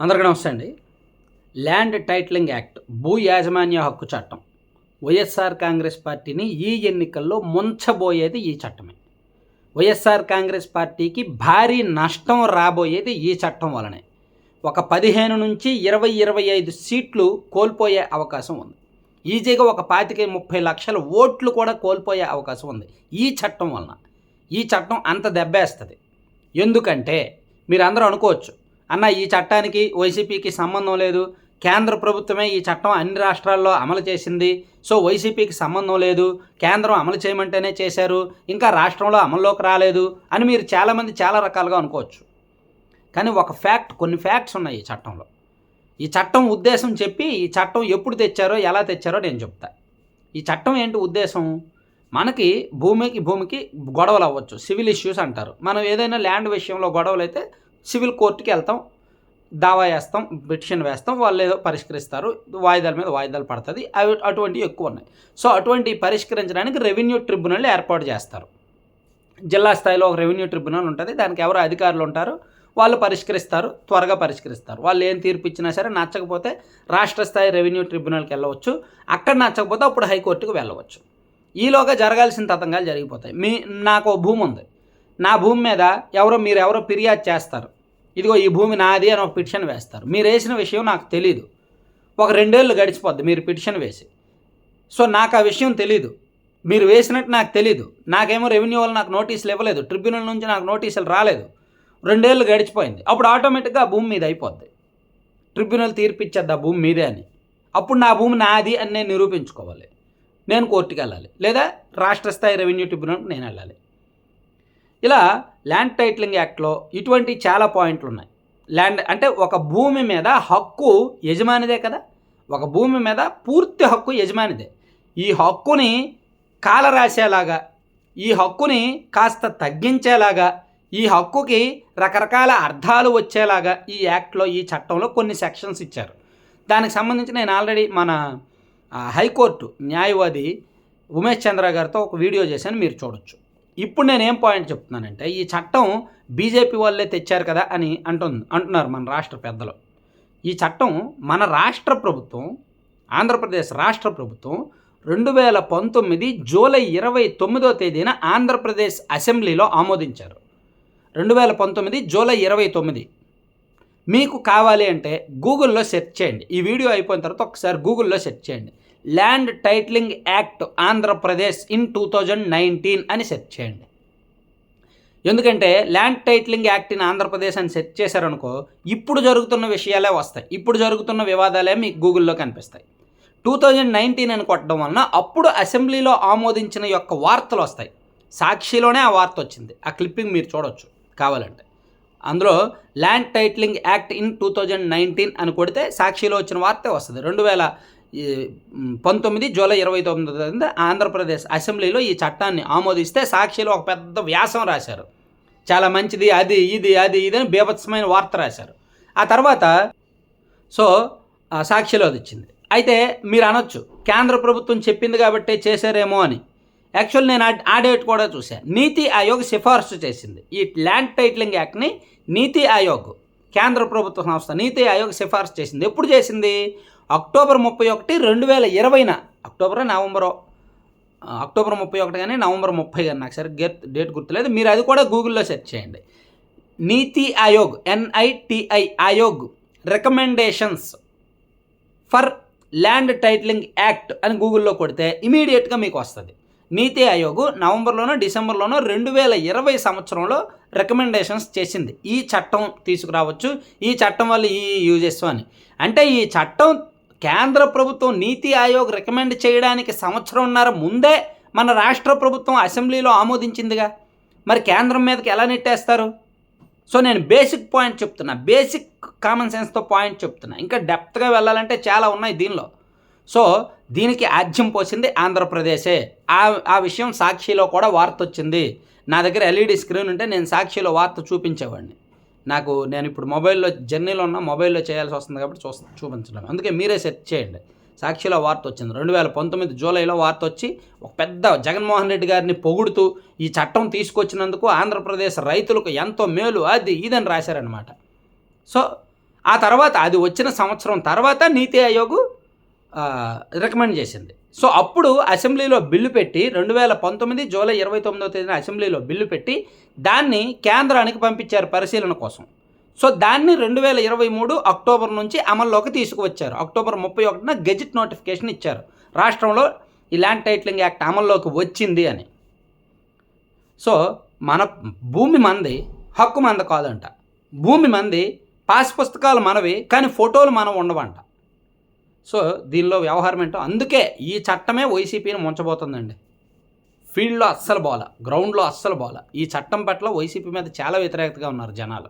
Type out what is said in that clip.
అందరికీ నమస్తే అండి. ల్యాండ్ టైటిలింగ్ యాక్ట్ భూ యాజమాన్య హక్కు చట్టం. వైఎస్ఆర్ కాంగ్రెస్ పార్టీని ఈ ఎన్నికల్లో ముంచబోయేది ఈ చట్టమే. వైఎస్ఆర్ కాంగ్రెస్ పార్టీకి భారీ నష్టం రాబోయేది ఈ చట్టం వలనే. ఒక పదిహేను నుంచి ఇరవై ఇరవై ఐదు సీట్లు కోల్పోయే అవకాశం ఉంది. ఈజీగా ఒక పాతిక ముప్పై లక్షల ఓట్లు కూడా కోల్పోయే అవకాశం ఉంది ఈ చట్టం వలన. ఈ చట్టం అంత దెబ్బేస్తుంది. ఎందుకంటే మీరు అందరూ అనుకోవచ్చు అన్న ఈ చట్టానికి వైసీపీకి సంబంధం లేదు. కేంద్ర ప్రభుత్వమే ఈ చట్టం అన్ని రాష్ట్రాల్లో అమలు చేసింది. సో వైసీపీకి సంబంధం లేదు. కేంద్రం అమలు చేయమంటేనే చేశారు. ఇంకా రాష్ట్రంలో అమల్లోకి రాలేదు అని మీరు చాలామంది చాలా రకాలుగా అనుకోవచ్చు. కానీ ఒక ఫ్యాక్ట్ కొన్ని ఫ్యాక్ట్స్ ఉన్నాయి ఈ చట్టంలో. ఈ చట్టం ఉద్దేశం చెప్పి ఈ చట్టం ఎప్పుడు తెచ్చారో ఎలా తెచ్చారో నేను చెప్తా. ఈ చట్టం ఏంటి ఉద్దేశం? మనకి భూమికి భూమికి గొడవలు అవ్వచ్చు. సివిల్ ఇష్యూస్ అంటారు. మనం ఏదైనా ల్యాండ్ విషయంలో గొడవలు అయితే సివిల్ కోర్టుకి వెళ్తాం దావా వేస్తాం పిటిషన్ వేస్తాం వాళ్ళు ఏదో పరిష్కరిస్తారు వాయిదాల మీద వాయిదాలు పడుతుంది. అవి అటువంటివి ఎక్కువ ఉన్నాయి. సో అటువంటి పరిష్కరించడానికి రెవెన్యూ ట్రిబ్యునల్ ఏర్పాటు చేస్తారు. జిల్లా స్థాయిలో ఒక రెవెన్యూ ట్రిబ్యునల్ ఉంటుంది. దానికి ఎవరు అధికారులు ఉంటారు వాళ్ళు పరిష్కరిస్తారు త్వరగా పరిష్కరిస్తారు. వాళ్ళు ఏం తీర్పు ఇచ్చినా సరే నచ్చకపోతే రాష్ట్ర స్థాయి రెవెన్యూ ట్రిబ్యునల్కి వెళ్ళవచ్చు. అక్కడ నచ్చకపోతే అప్పుడు హైకోర్టుకు వెళ్ళవచ్చు. ఈలోగా జరగాల్సిన తతంగాలు జరిగిపోతాయి. మీ నాకు భూమి ఉంది. నా భూమి మీద ఎవరో మీరు ఎవరో ఫిర్యాదు చేస్తారు. ఇదిగో ఈ భూమి నాది అని ఒక పిటిషన్ వేస్తారు. మీరు వేసిన విషయం నాకు తెలీదు. ఒక రెండేళ్ళు గడిచిపోద్ది మీరు పిటిషన్ వేసి. సో నాకు ఆ విషయం తెలీదు. మీరు వేసినట్టు నాకు తెలీదు. నాకేమో రెవెన్యూ వాళ్ళు నాకు నోటీసులు ఇవ్వలేదు. ట్రిబ్యునల్ నుంచి నాకు నోటీసులు రాలేదు. రెండేళ్ళు గడిచిపోయింది. అప్పుడు ఆటోమేటిక్గా ఆ భూమి మీద అయిపోద్ది. ట్రిబ్యునల్ తీర్పిచ్చేద్ది ఆ భూమి మీదే అని. అప్పుడు నా భూమి నాది అని నేను నిరూపించుకోవాలి. నేను కోర్టుకి వెళ్ళాలి లేదా రాష్ట్ర స్థాయి రెవెన్యూ ట్రిబ్యునల్కి నేను వెళ్ళాలి. ఇలా ల్యాండ్ టైటిలింగ్ యాక్ట్లో ఇటువంటి చాలా పాయింట్లు ఉన్నాయి ల్యాండ్ అంటే ఒక భూమి మీద హక్కు యజమానిదే కదా. ఒక భూమి మీద పూర్తి హక్కు యజమానిదే. ఈ హక్కుని కాలరాసేలాగా ఈ హక్కుని కాస్త తగ్గించేలాగా ఈ హక్కుకి రకరకాల అర్థాలు వచ్చేలాగా ఈ యాక్ట్లో ఈ చట్టంలో కొన్ని సెక్షన్స్ ఇచ్చారు. దానికి సంబంధించి నేను ఆల్రెడీ మన హైకోర్టు న్యాయవాది ఉమేష్ చంద్ర గారితో ఒక వీడియో చేశాను మీరు చూడొచ్చు. ఇప్పుడు నేను ఏం పాయింట్ చెప్తున్నానంటే ఈ చట్టం బీజేపీ వాళ్ళే తెచ్చారు కదా అని అంటుంది అంటున్నారు మన రాష్ట్ర పెద్దలు. ఈ చట్టం మన రాష్ట్ర ప్రభుత్వం ఆంధ్రప్రదేశ్ రాష్ట్ర ప్రభుత్వం రెండు వేల పంతొమ్మిది జూలై ఇరవై తొమ్మిదో తేదీన ఆంధ్రప్రదేశ్ అసెంబ్లీలో ఆమోదించారు. రెండు వేల పంతొమ్మిది జూలై ఇరవై తొమ్మిది. మీకు కావాలి అంటే గూగుల్లో సెర్చ్ చేయండి. ఈ వీడియో అయిపోయిన తర్వాత ఒకసారి గూగుల్లో సెర్చ్ చేయండి. Land titling act Andhra Pradesh in two thousand nineteen అని సెర్చ్ చేయండి. ఎందుకంటే land titling act in Andhra Pradesh అని సెర్చ్ చేశారనుకో ఇప్పుడు జరుగుతున్న విషయాలే వస్తాయి. ఇప్పుడు జరుగుతున్న వివాదాలే మీకు గూగుల్లో కనిపిస్తాయి. టూ థౌజండ్ నైన్టీన్ అని కొట్టడం వలన అప్పుడు అసెంబ్లీలో ఆమోదించిన యొక్క వార్తలు వస్తాయి. సాక్షిలోనే ఆ వార్త వచ్చింది. ఆ క్లిప్పింగ్ మీరు చూడొచ్చు కావాలంటే. అందులో land titling act in two thousand nineteen అని కొడితే సాక్షిలో వచ్చిన వార్తే వస్తుంది. రెండు వేల పంతొమ్మిది జూలై ఇరవై తొమ్మిది ఆంధ్రప్రదేశ్ అసెంబ్లీలో ఈ చట్టాన్ని ఆమోదిస్తే సాక్షిలో ఒక పెద్ద వ్యాసం రాశారు. చాలా మంచిది అది ఇది అది ఇది అని బీభత్సమైన వార్త రాశారు. ఆ తర్వాత సో సాక్షిలో అది వచ్చింది. అయితే మీరు అనొచ్చు కేంద్ర ప్రభుత్వం చెప్పింది కాబట్టి చేశారేమో అని. యాక్చువల్ నేను ఆ డేట్ కూడా చూశాను నీతి ఆయోగ్ సిఫార్సు చేసింది. ఈ ల్యాండ్ టైటిలింగ్ యాక్ట్ని నీతి ఆయోగ్ కేంద్ర ప్రభుత్వ సంస్థ నీతి ఆయోగ్ సిఫార్సు చేసింది. ఎప్పుడు చేసింది? అక్టోబర్ ముప్పై ఒకటి రెండు వేల ఇరవైన అక్టోబర్ నవంబరో? అక్టోబర్ ముప్పై ఒకటి కానీ నవంబర్ ముప్పై కానీ నాకు సరే గెట్ డేట్ గుర్తులేదు. మీరు అది కూడా గూగుల్లో సెర్చ్ చేయండి. NITI Aayog NITI Aayog recommendations for land titling act అని గూగుల్లో కొడితే ఇమీడియట్గా మీకు వస్తుంది. నీతి ఆయోగ్ నవంబర్లోనో డిసెంబర్లోనో రెండు వేల ఇరవై సంవత్సరంలో రికమెండేషన్స్ చేసింది. ఈ చట్టం తీసుకురావచ్చు. ఈ చట్టం వల్ల ఈ యూజెస్ అని. అంటే ఈ చట్టం కేంద్ర ప్రభుత్వం నీతి ఆయోగ్ రికమెండ్ చేయడానికి సంవత్సరంన్నర ముందే మన రాష్ట్ర ప్రభుత్వం అసెంబ్లీలో ఆమోదించిందిగా. మరి కేంద్రం మీదకి ఎలా నెట్టేస్తారు? సో నేను బేసిక్ పాయింట్ చెప్తున్నా. బేసిక్ కామన్ సెన్స్తో పాయింట్ చెప్తున్నా. ఇంకా డెప్త్గా వెళ్ళాలంటే చాలా ఉన్నాయి దీనిలో. సో దీనికి ఆజ్యం పోసింది ఆంధ్రప్రదేశే. ఆ ఆ విషయం సాక్షిలో కూడా వార్త వచ్చింది నా దగ్గర ఎల్ఈడి స్క్రీన్ ఉంటే నేను సాక్షిలో వార్త చూపించేవాడిని. నాకు నేను ఇప్పుడు మొబైల్లో జర్నీలో ఉన్న మొబైల్లో చేయాల్సి వస్తుంది కాబట్టి చూ చూపించడం అందుకే మీరే సెర్చ్ చేయండి. సాక్షిలో వార్త వచ్చింది. రెండు వేల పంతొమ్మిది జూలైలో వార్త వచ్చి ఒక పెద్ద జగన్మోహన్ రెడ్డి గారిని పొగుడుతూ ఈ చట్టం తీసుకొచ్చినందుకు ఆంధ్రప్రదేశ్ రైతులకు ఎంతో మేలు అది ఇదని రాశారనమాట సో ఆ తర్వాత అది వచ్చిన సంవత్సరం తర్వాత నీతి ఆయోగ్ రికమెండ్ చేసింది. సో అప్పుడు అసెంబ్లీలో బిల్లు పెట్టి రెండు వేల పంతొమ్మిది జూలై ఇరవై తొమ్మిదో తేదీన అసెంబ్లీలో బిల్లు పెట్టి దాన్ని కేంద్రానికి పంపించారు పరిశీలన కోసం. సో దాన్ని రెండు వేల ఇరవై మూడు అక్టోబర్ నుంచి అమల్లోకి తీసుకువచ్చారు. అక్టోబర్ ముప్పై ఒకటిన గెజిట్ నోటిఫికేషన్ ఇచ్చారు. రాష్ట్రంలో ఈ ల్యాండ్ టైటిలింగ్ యాక్ట్ అమల్లోకి వచ్చింది అని. సో మన భూమి మంది హక్కు మంద కాదంట. భూమి మంది పాస్ పుస్తకాలు మనవి కానీ ఫోటోలు మనం ఉండవంట. సో దీనిలో వ్యవహారం ఏంటో అందుకే ఈ చట్టమే వైసీపీని ముంచబోతుందండి. ఫీల్డ్లో అస్సలు బోల గ్రౌండ్లో అస్సలు బోల. ఈ చట్టం పట్ల వైసీపీ మీద చాలా వ్యతిరేకతగా ఉన్నారు జనాలు.